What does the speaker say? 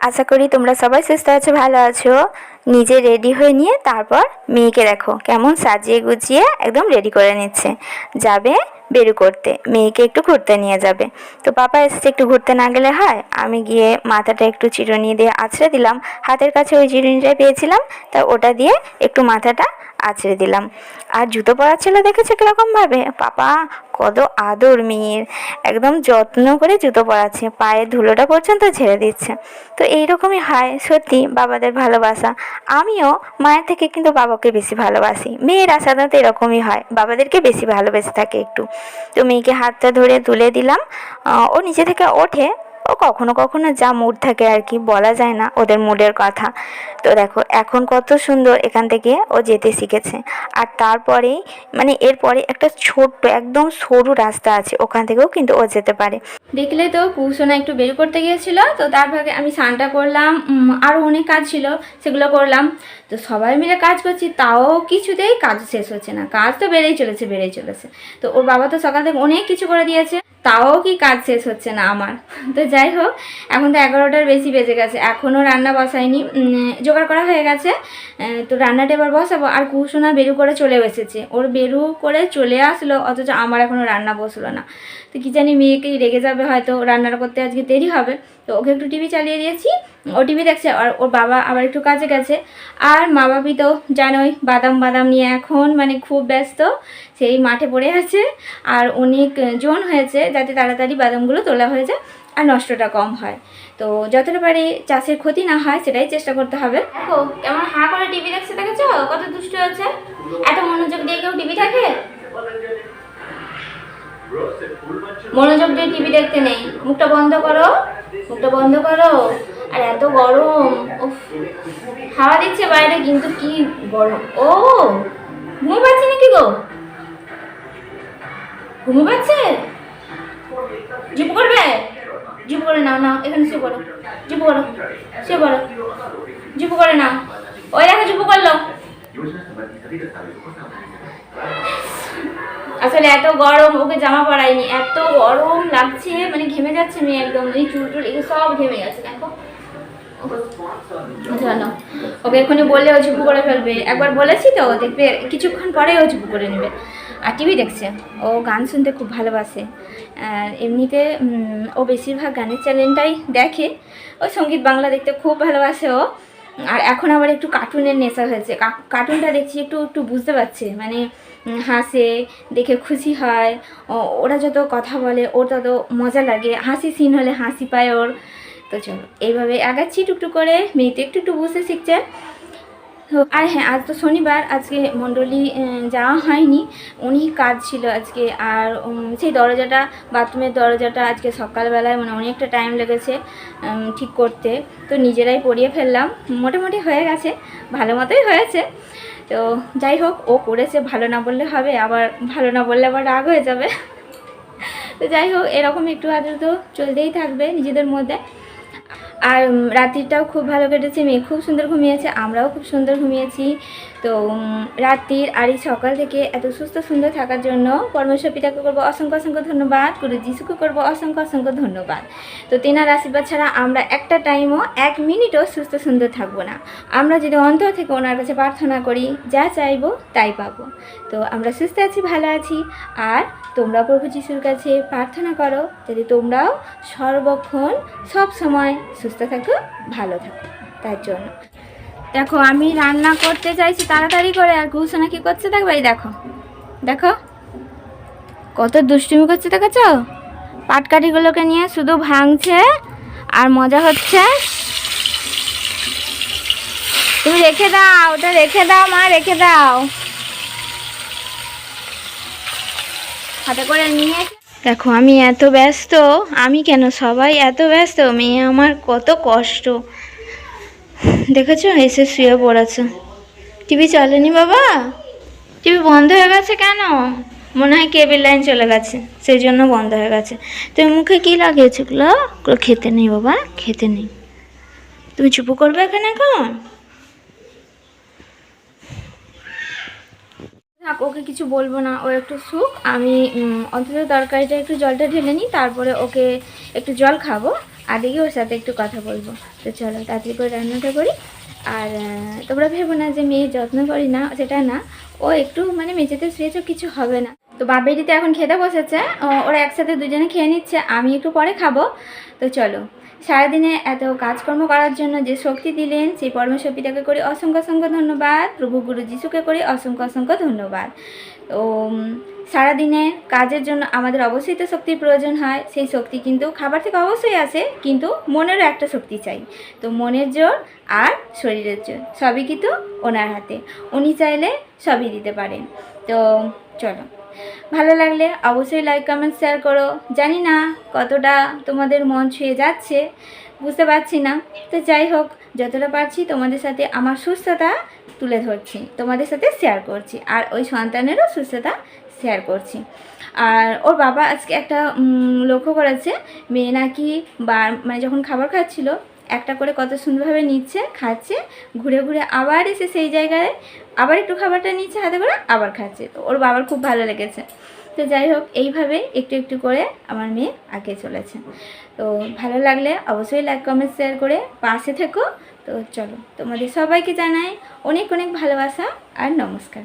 আশা করি তোমরা সবাই সুস্থ আছো, ভালো আছো। নিজে রেডি হয়ে নিয়ে তারপর মেয়েকে দেখো কেমন সাজিয়ে গুছিয়ে একদম রেডি করে নিচ্ছে। যাবে বেরু করতে, মেয়েকে একটু ঘুরতে নিয়ে যাবে। তো পাপা এসেছে একটু ঘুরতে না গেলে হয়? আমি গিয়ে মাথাটা একটু চিরুনি দিয়ে আছড়ে দিলাম। হাতের কাছে ওই চিরুনিটাই পেয়েছিলাম, তা ওটা দিয়ে একটু মাথাটা আছড়ে দিলাম। আর জুতো পরা ছিল দেখেছ কীরকমভাবে? পাপা কত আদর মেয়ের। একদম যত্ন করে জুতো পরাচ্ছে। পায়ের ধুলোটা পর্যন্ত ঝেড়ে দিচ্ছে। তো এইরকমই হয়। সত্যি, বাবাদের ভালোবাসা। আমিও মায়ের থেকে কিন্তু বাবাকে বেশি ভালোবাসি। মেয়েরা সাধারণত এরকমই হয়। বাবাদেরকে বেশি ভালোবেসে থাকে একটু। তো মেয়েকে হাতটা ধরে তুলে দিলাম। ও নিচে থেকে ওঠে। ও কখনো কখনো যা মুড থাকে আর কি বলা যায় না ওদের মুডের কথা। তো দেখো, এখন কত সুন্দর এখান থেকে ও যেতে শিখেছে। আর তারপরেই মানে এরপরে একটা ছোট্ট, একদম সরু রাস্তা আছে, ওখান থেকেও কিন্তু ও যেতে পারে। দেখলে তো কুসোনা একটু বের করতে গিয়েছিল, তো তার ভাগে আমি স্নানটা করলাম আরও অনেক কাজ ছিল, সেগুলো করলাম। তো সবাই মিলে কাজ করছি, তাও কিছুতেই কাজ শেষ হচ্ছে না, কাজ তো বেড়েই চলেছে বেড়েই চলেছে। তো ওর বাবা তো সকাল থেকে অনেক কিছু করে দিয়েছে। তাও কি কাজ শেষ হচ্ছে না আমার? তো যাই হোক, এখন তো এগারোটার বেশি বেজে গেছে। এখনও রান্না বসাইনি। জোগাড় করা হয়ে গেছে। তো রান্নাটা এবার বসাবো। আর কুসোনা বেরু করে চলে এসেছে। ওর বেরু করে চলে আসলো, অথচ আমার এখনও রান্না বসল না। তো কি জানি মেয়েকেই রেগে যাবে, হয়তো রান্নাটা করতে আজকে দেরি হবে। তো ওকে একটু টিভি চালিয়ে দিয়েছি। ও টিভি দেখছে, আর ওর বাবা আবার একটু কাজে গেছে। আর মা বাপি তো জানোই, বাদাম বাদাম নিয়ে এখন মানে খুব ব্যস্ত, সেই মাঠে পড়ে আছে। আর অনেক জন হয়েছে যাতে তাড়াতাড়ি বাদামগুলো তোলা হয়ে যায় আর নষ্টটা কম হয়। তো যতটা পারি চাষের ক্ষতি না হয়, সেটাই চেষ্টা করতে হবে। দেখো, কেমন হাঁ করে টিভি দেখছে, দেখেছ? কত দুষ্ট আছে এত মনোযোগ দিয়ে কেউ টিভি থাকে মনোযোগ দিয়ে টিভি দেখতে নেই। মুখটা বন্ধ করো, মুখটা বন্ধ করো। আর এত গরম হাওয়া দিচ্ছে বাইরে, কিন্তু কি গরম। ও ঘুমো পাচ্ছে নাকি গো? ঘুমো পাচ্ছে চুপ করবে? চুপ করে নাও নাও, এখানে শুয়ে পড়ো, চুপ করো, শুয়ে পড়ো, চুপ করে নাও। ওই দেখো, চুপ করল। আসলে এত গরম, ওকে জামা পরাইনি, এত গরম লাগছে মানে ঘেমে যাচ্ছে মেয়ে একদম এই চুল টুল সব ঘেমে গেছে, দেখো। জানো। ওকে এক্ষুনি বললে ও চুপু করে ফেলবে। একবার বলেছি তো দেখবে কিছুক্ষণ পরে ও চুপু করে নেবে। আর টিভি দেখছে। ও গান শুনতে খুব ভালোবাসে। এমনিতে ও বেশিরভাগ গানের চ্যানেলটাই দেখে। ও সংগীত বাংলা দেখতে খুব ভালোবাসে ও। আর এখন আবার একটু কার্টুনের নেশা হয়েছে। কার্টুনটা দেখছি একটু একটু বুঝতে পারছে। মানে হাসে, দেখে খুশি হয়। ওরা যত কথা বলে, ওর তত মজা লাগে। হাসি সিন হলে হাসি পায় ওর। তো চলো, এইভাবে আগাচ্ছি টুকটু করে মেয়েতে একটু একটু বুঝতে শিখছে। তো, আর হ্যাঁ আজ তো শনিবার, আজকে মণ্ডলী যাওয়া হয়নি। অনেক কাজ ছিল আজকে, আর সেই দরজাটা, বাথরুমের দরজাটা আজকে সকালবেলায় মানে অনেকটা টাইম লেগেছে ঠিক করতে। তো নিজেরাই পরিয়ে ফেললাম। মোটামুটি হয়ে গেছে, ভালো মতোই হয়েছে। তো যাই হোক, ও করেছে, ভালো না বললে হবে, আবার ভালো না বললে আবার রাগ হয়ে যাবে। তো যাই হোক, এরকম একটু আদৌ তো চলতেই থাকবে নিজেদের মধ্যে। আর রাত্রিটাও খুব ভালো কেটেছে মেয়ে খুব সুন্দর ঘুমিয়েছে আমরাও খুব সুন্দর ঘুমিয়েছি। তো রাত্রির আর এই সকাল থেকে এত সুস্থ সুন্দর থাকার জন্য পরমেশ্বর পিতাকে করব অসংখ্য অসংখ্য ধন্যবাদ গুরু যিশুকে করব অসংখ্য অসংখ্য ধন্যবাদ। তো তেনার আশীর্বাদ ছাড়া আমরা একটা টাইমও এক মিনিটও সুস্থ সুন্দর থাকব না। আমরা যদি অন্তর থেকে ওনার কাছে প্রার্থনা করি, যা চাইব তাই পাবো। তো আমরা সুস্থ আছি, ভালো আছি, আর তোমরা প্রভু যিশুর কাছে প্রার্থনা করো যাতে তোমরাও সর্বক্ষণ সব সময় সুস্থ থাকো, ভালো থাকো। তার জন্য। দেখো, আমি রান্না করতে চাইছি, তাড়াতাড়ি করে, আর ঘুষনা কি করছে দেখো, এই দেখো। দেখো, কত দুষ্টুমি করছে, দেখেছ? পাটকাঠিগুলোকে নিয়ে শুধু ভাঙছে, আর মজা হচ্ছে। তুমি রেখে দাও, ওটা রেখে দাও, মা, রেখে দাও। হাতে করে নিয়ে দেখো, আমি এত ব্যস্ত, আমি কেন সবাই এত ব্যস্ত? মেয়ে আমার কত কষ্ট। দেখেছ? এসে শুয়ে পড়েছে। টিভি চলেনি বাবা? টিভি বন্ধ হয়ে গেছে কেন? মনে হয় কেবিল লাইন চলে গেছে, সেই জন্য বন্ধ হয়ে গেছে। তুমি মুখে কি লাগিয়েছো ওগুলো ওগুলো খেতে নেই বাবা, খেতে নেই। তুমি চুপু করবে এখানে এখন? ওকে কিছু বলব না, ও একটু সুখ। আমি অন্তত তরকারিটা একটু জলটা ঢেলে নিই, তারপরে ওকে একটু জল খাব। আগে ওর সাথে একটু কথা বলব। তো চলো, তাড়াতাড়ি করে রান্নাটা করি। আর তোমরা ভেবো না যে মেয়ে যত্ন করি না, সেটা না। ও একটু মানে মেঝেতে শুয়েছে কিছু হবে না। তো বাপ বেটিতে এখন খেতে বসেছে। ওরা একসাথে দুজনে খেয়ে নিচ্ছে, আমি একটু পরে খাব। তো চলো, সারাদিনে এত কাজকর্ম করার জন্য যে শক্তি দিলেন, সেই পরমেশ্বর পিতাকে করি অসংখ্য অসংখ্য ধন্যবাদ। প্রভু গুরু যিশুকে করি অসংখ্য অসংখ্য ধন্যবাদ। তো সারাদিনে কাজের জন্য আমাদের অবশ্যই তো শক্তির প্রয়োজন হয়, সেই শক্তি কিন্তু খাবার থেকে অবশ্যই আসে, কিন্তু মনেরও একটা শক্তি চাই। তো মনের জোর আর শরীরের জোর, সবই কিন্তু ওনার হাতে, উনি চাইলে সবই দিতে পারেন। তো চলো, ভালো লাগলে অবশ্যই লাইক কমেন্ট শেয়ার করো। জানি না কতটা তোমাদের মন ছুঁয়ে যাচ্ছে, বুঝতে পারছি না। তো যাই হোক যতটা পারছি তোমাদের সাথে আমার সুস্থতা তুলে ধরছি, তোমাদের সাথে শেয়ার করছি আর ওই সন্তানেরও সুস্থতা শেয়ার করছি। আর ওর বাবা আজকে একটা লক্ষ্য করেছে, মেয়ে নাকি বার মানে যখন খাবার খাচ্ছিল, একটা করে কত সুন্দরভাবে নিচ্ছে, খাচ্ছে, ঘুরে ঘুরে আবার এসে সেই জায়গায় আবার একটু খাবারটা নিচ্ছে হাতে করে, আবার খাচ্ছে। তো ওর বাবার খুব ভালো লেগেছে। তো যাই হোক, এইভাবে একটু একটু করে আমার মেয়ে আঁকে চলেছে। তো ভালো লাগলে অবশ্যই লাইক কমেন্ট শেয়ার করে পাশে থেকো। তো চলো, তোমাদের সবাইকে জানাই অনেক অনেক ভালোবাসা আর নমস্কার।